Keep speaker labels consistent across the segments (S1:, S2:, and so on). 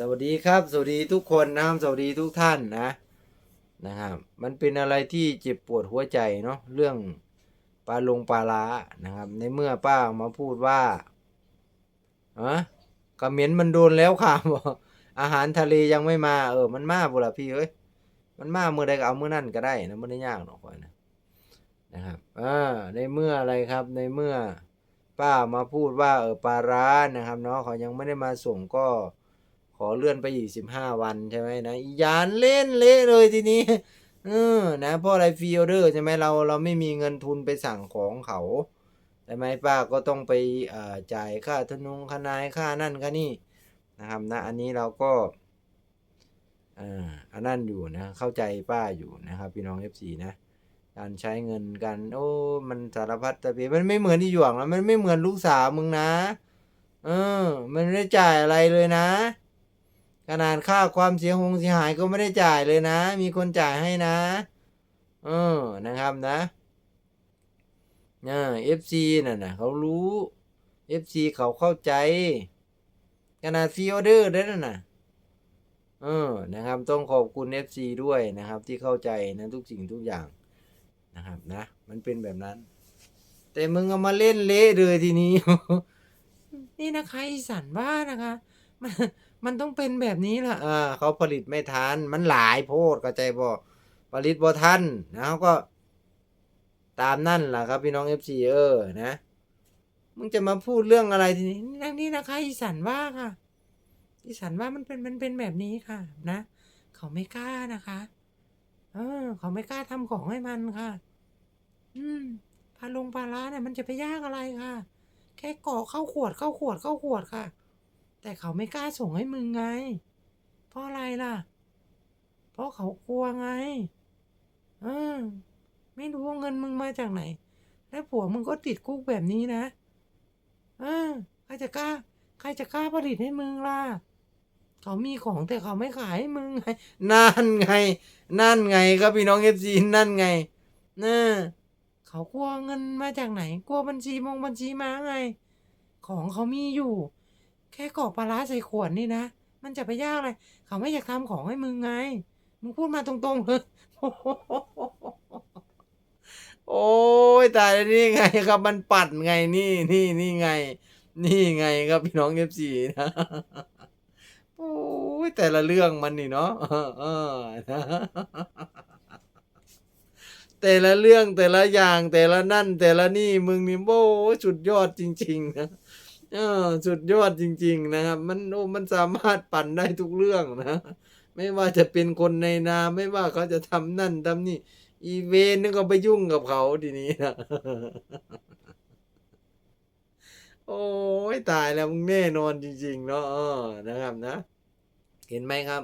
S1: สวัสดีครับ สวัสดีทุกคนนะครับสวัสดีทุกท่านนะนะครับ มันเป็นอะไรที่เจ็บปวดหัวใจเนาะเรื่องปลาลงปลาล้านะครับ ในเมื่อป้ามาพูดว่าอะกระเหม็นมันโดนแล้วค่ะบอกอาหารทะเลยังไม่มาเออมันมาบุละพี่เอ้ยมันมาเมื่อใดก็เอาเมื่อนั่นก็ได้นะไม่ได้ยากหรอกคอยนะนะครับอ่าในเมื่ออะไรครับในเมื่อป้ามาพูดว่าเออปลาร้านะครับเนาะเขายังไม่ได้มาส่งก็ ขอเลื่อนไปอีกสิบห้าวันใช่ไหมนะยานเล่นเละเลยทีนี้เออนะเพราะอะไรฟรีออเดอร์ใช่ไหมเราเราไม่มีเงินทุนไปสั่งของเขาใช่ไหมป้าก็ต้องไปจ่ายค่าธนงค่านายค่านั่นค่านี่นะครับนะอันนี้เราก็อ่าอันนั่นอยู่นะเข้าใจป้าอยู่นะครับพี่น้องเอฟซีนะการใช้เงินกันโอ้มันสารพัดแต่เพียมันไม่เหมือนที่หยวงแล้วมันไม่เหมือนลูกสาวมึงนะ เออ มันไม่ได้จ่ายอะไรเลยนะ ขนาดค่าความเสียหงเสียหายก็ไม่ได้จ่ายเลยนะ มีคนจ่ายให้นะ เออนะครับนะเอฟซีน่ะนะเขารู้เอฟซีเขาเข้าใจขนาดฟรีออเดอร์ด้แล้วนะเออนะครับต้องขอบคุณ FC ด้วยนะครับ ที่เข้าใจนะทุกสิ่งทุกอย่างนะครับนะ มันเป็นแบบนั้น แต่มึงเอามาเล่นเละเลยทีนี้ นี่นะคะอีสันว่านะคะมัน มันต้องเป็นแบบนี้ล่ะอ่าเขาผลิตไม่ทัน มันหลายโพดเข้าใจบ่ผลิตบ่ทันนะเขาก็ ตามนั่นล่ะครับพี่น้องเอฟซีเออนะมึงจะมาพูดเรื่องอะไรทีนี้นี่นี่นะคะอีสันว่าค่ะอีสันว่ามันเป็นมันเป็นแบบนี้ค่ะ นะ เขาไม่กล้านะคะ เออ เขาไม่กล้าทำของให้มันค่ะ อืมปลาลงปลาล้าเนี่ยมันจะไปยากอะไรค่ะ แค่กรอเข้าขวดเข้าขวดเข้าขวดค่ะ แต่เขาไม่กล้าส่งให้มึงไง เพราะอะไรล่ะ เพราะเขากลัวไงเออไม่รู้ว่าเงินมึงมาจากไหน และผัวมึงก็ติดคุกแบบนี้นะเออใครจะกล้า ใครจะกล้าผลิตให้มึงล่ะ เขามีของแต่เขาไม่ขายให้มึงไง นั่นไง นั่นไงครับพี่น้องเอฟซีนั่นไงเนะเขากลัวเงินมาจากไหน กลัวบัญชีมงบัญชีมาไง ของเขามีอยู่ แค่กรอกปลาร้าใส่ขวดนี่นะ มันจะไปยากอะไร เขาไม่อยากทำของให้มึงไง มึงพูดมาตรงๆเลย โอ้ยตายแล้วนี่ไงครับมันปัดไงนี่นี่นี่ไง นี่ไงครับพี่น้องเอฟซีนะโอ้ยแต่ละเรื่องมันนี่เนาะเออนะแต่ละเรื่องแต่ละอย่างแต่ละนั่น แต่ละนี่มึงนี่โอ้สุดยอดจริง ๆ นะ เออสุดยอดจริง ๆ นะครับ มันโอ้มันสามารถปั่นได้ทุกเรื่องนะ ไม่ว่าจะเป็นคนในนาไม่ว่าเขาจะทำนั่นทำนี่ อีเวนนึงก็ไปยุ่งกับเขาทีนี้นะโอ้ยตายแล้วมึงแน่นอนจริง ๆ เนาะนะครับนะ เห็นไหมครับ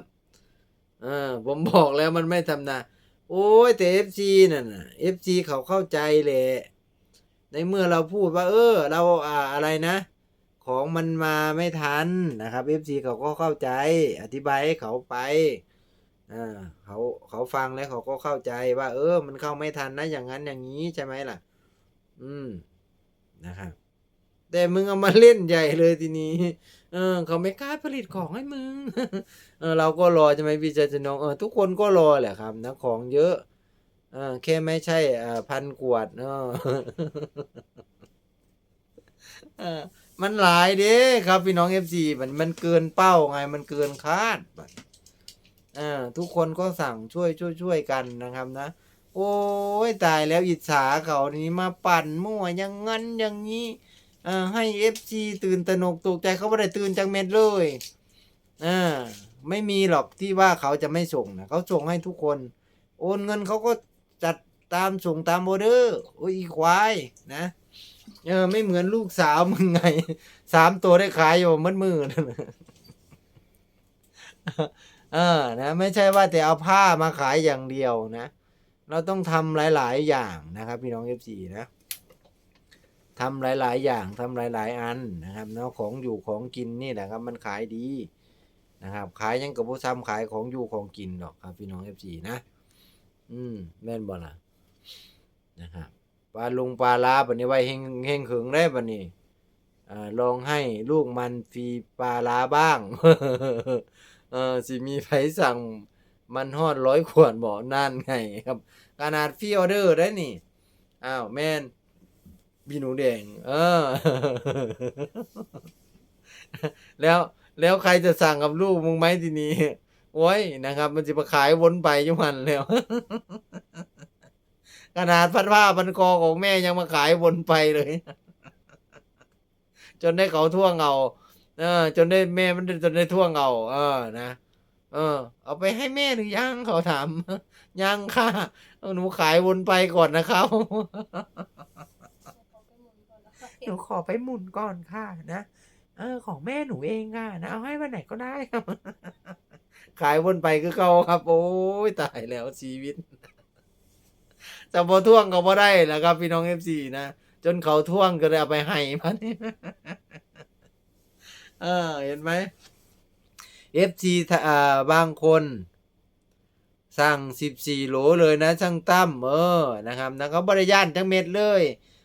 S1: เออผมบอกแล้วมันไม่ทำนาโอ้ยแต่เอฟซีนั่นเอฟซีเขาเข้าใจแหละในเมื่อเราพูดว่า เออ เราอ่าอะไรนะ ของมันมาไม่ทันนะครับเอฟซีเขาก็เข้าใจ อธิบายให้เขาไปอ่าเขาเขาฟังแล้วเขาก็เข้าใจว่า เออ มันเข้าไม่ทันนะอย่างนั้นอย่างนี้ใช่ไหมล่ะ อืมนะครับแต่มึงเอามาเล่นใหญ่เลยทีนี้ เออ เขาไม่กล้าผลิตของให้มึง เออ เราก็รอใช่ไหมพี่เจษนงเออทุกคนก็รอแหละครับนะของเยอะเออแค่ไม่ใช่อ่าพันกวดเนาะเออ มันหลายเด้ครับพี่น้องเอฟซีมันมันเกินเป้าไงมันเกินคาดบัดเออทุกคนก็สั่งช่วยช่วยช่วยกันนะครับนะ โอ้ยตายแล้วอิจฉาเขานี่มาปั่นมั่วอย่างงั้นอย่างนี้อ่าให้เอฟซีตื่นตระหนกตกใจเขาไม่ได้ตื่นจังเม็ดเลยอ่าไม่มีหรอกที่ว่าเขาจะไม่ส่งนะเขาส่งให้ทุกคน โอนเงินเขาก็จัดตามส่งตามออเดอร์โอ้ยอีควายนะ เออ ไม่เหมือนลูกสาวมึงไง สามตัวได้ขายอยู่มัดมือนั่นน่ะเออ นะ ไม่ใช่ว่าแต่เอาผ้ามาขายอย่างเดียวนะ เราต้องทำหลาย ๆ อย่างนะครับ พี่น้องเอฟซีนะทำหลาย ๆ อย่างทำหลาย ๆ อันนะครับเนาะของอยู่ของกินนี่แหละครับ มันขายดีนะครับ ขายยังกับผู้ซ้ำขายของอยู่ของกินหรอกครับ พี่น้องเอฟซีนะ อืมแม่นบ่ล่ะนะครับ ปลาลุงปลาลาบันนี้ไว้เฮงเฮงขึงได้บันนี้อ่าลองให้ลูกมันฟรีปลาลาบ้างเออสิมีไผสั่งมันฮอดร้อยขวดบ่นั่นไงครับขนาดฟรีออเดอร์ได้นี่อ้าวแม่นพี่หนูแดง เออ แล้วแล้วใครจะสั่งกับลูกมึงไหมทีนี้โอ้ยนะครับ มันจะมาขายวนไปอยุมันแล้ว ขนาดพันผ้าพันคอของแม่ยังมาขายวนไปเลย จนได้เขาท่วงเอาเออ จนได้แม่มันจนได้ท่วงเอาเออนะเออ เอาไปให้แม่หรือยังเขาถามยังค่ะหนูขายวนไปก่อนนะครับหนูขอไปหมุนก่อนค่ะนะเออ ของแม่หนูเองค่ะนะเอาให้วันไหนก็ได้ครับขายวนไปคือเขาครับ โอ้ยตายแล้วชีวิต จะพอท่วงก็พอได้แหล้วครับ พี่น้องเอฟซีนะจนเขาท่วงก็เลยเอาไปให้มันเออ เห็นไหมเอฟซีอ่าบางคน สั่งสิบสี่โหลเลยนะช่างตั้มเออนะครับนะเขาบริยานจังเม็ดเลย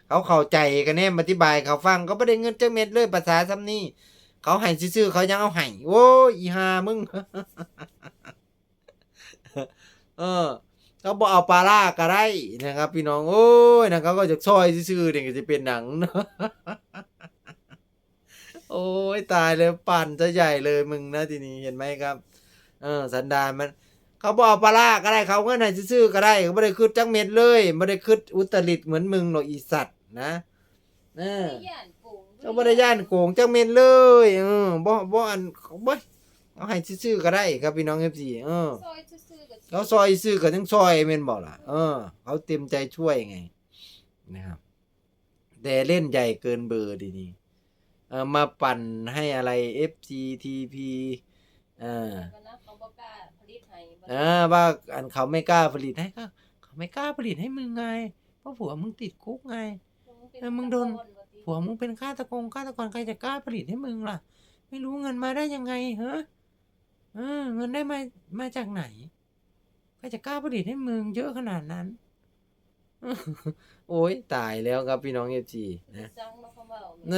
S1: เขาเข้าใจกันแน่อธิบายเขาฟังเขาไม่ได้เงินจังเม็ดเลยภาษาซ้ำนี่เขาให้ซื่อๆเขายังเอาให้โว้ยอีหามึง เออ เขาบอกเอาปลาล่าก็ได้นะครับ พี่น้องโอ้ยนะเขาก็จะซอยซื่อๆเนี่ยก็จะเป็นหนังเนอะโอ้ยตายเลยปั่นจะใหญ่เลยมึงนะทีนี้เห็นไหมครับ เออ สันดานมัน เขาบอกเอาปลาล่าก็ได้เขาเงินให้ซื่อๆก็ได้เขาไม่ได้คืดจังเม็ดเลยไม่ได้คืดอุตริตเหมือนมึงหรอกอีสัตว์นะเออเจ้าบริยานโกงจังเม็ดเลยเออบ่บ่อันเขาบ่ เอาให้ซื่อๆก็ได้ครับพี่น้อง FC เออ
S2: ซอยซื่อๆกับ
S1: เขาซอยซื้อก็ทั้งซอยแม่นบ่ล่ะเออเขาเต็มใจช่วยไงนะครับ แต่เล่นใหญ่เกินเบอร์ดีนี่เออมาปั่นให้อะไร FCTP เออ
S2: กันนะเขาบ่กล้าผลิตให้บ่
S1: เออว่าอันเขาไม่กล้าผลิตให้ก็เขาไม่กล้าผลิตให้มึงไง เพราะผัวมึงติดคุกไง เออมึงโดน ผัวมึงเป็นฆาตกรฆาตกรใครจะกล้าผลิตให้มึงล่ะ ไม่รู้เงินมาได้ยังไงฮะ เออเงินได้มามาจากไหนใครจะกล้าผลิตให้มึงเยอะขนาดนั้น โอ้ยตายแล้วครับพี่น้องเอฟจีนะ
S2: จังเนาะเขาเว้า
S1: เอ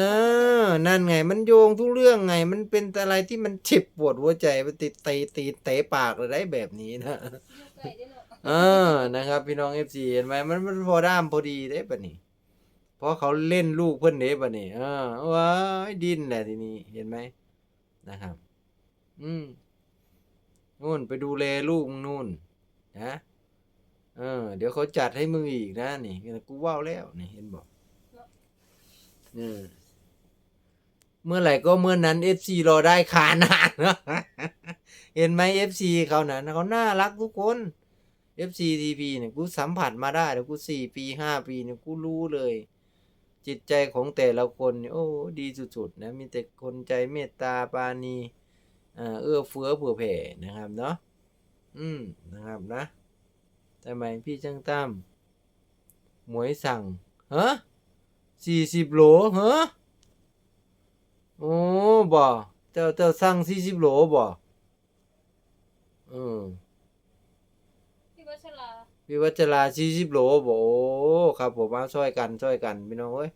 S1: อนั่นไง มันโยงทุกเรื่องไง มันเป็นอะไรที่มันเจ็บปวดหัวใจมันติดตีตีเตะปากเลยได้แบบนี้นะ
S2: อยู่ใกล้เด้อเนาะ
S1: เออนะครับ พี่น้องเอฟซีเห็นไหมมันมันพอด้ามพอดีได้ปะนี่เพราะเขาเล่นลูกเพื่อนเด้ปะนี่เออว้ายดิ้นแหละทีนี้เห็นไหมนะครับ อืม นู่นไปดูแลลูกมึงนู่นนะเออ เดี๋ยวเขาจัดให้มึงอีกนะนี่กูว่าวแล้วนี่เห็นบอกเออเมื่อไหร่ก็เมื่อนั้นเอฟซีรอได้ขานานเห็นไหมเอฟซีเขานะเขาน่ารักทุกคน FCTP เนี่ยกูสัมผัสมาได้แล้วกูสี่ปีห้าปีเนี่ยกูรู้เลย จิตใจของแต่ละคนเนี่ยโอ้ ดีสุดๆนะ มีแต่คนใจเมตตาปาณี เอื้อเฟื้อเผื่อแผ่นะครับเนาะอืมนะครับนะทำไมพี่ช่างตั้มหมวยสั่งฮะสี่สิบโหลฮะโอ้บ่เจ้าเจ้าสั่งสี่สิบโหลบ่อืม
S2: พี่วัชรา
S1: พี่วัชราสี่สิบโหลบอกโอ้ครับผมมาช่วยกันช่วยกันพี่น้องเอ้ย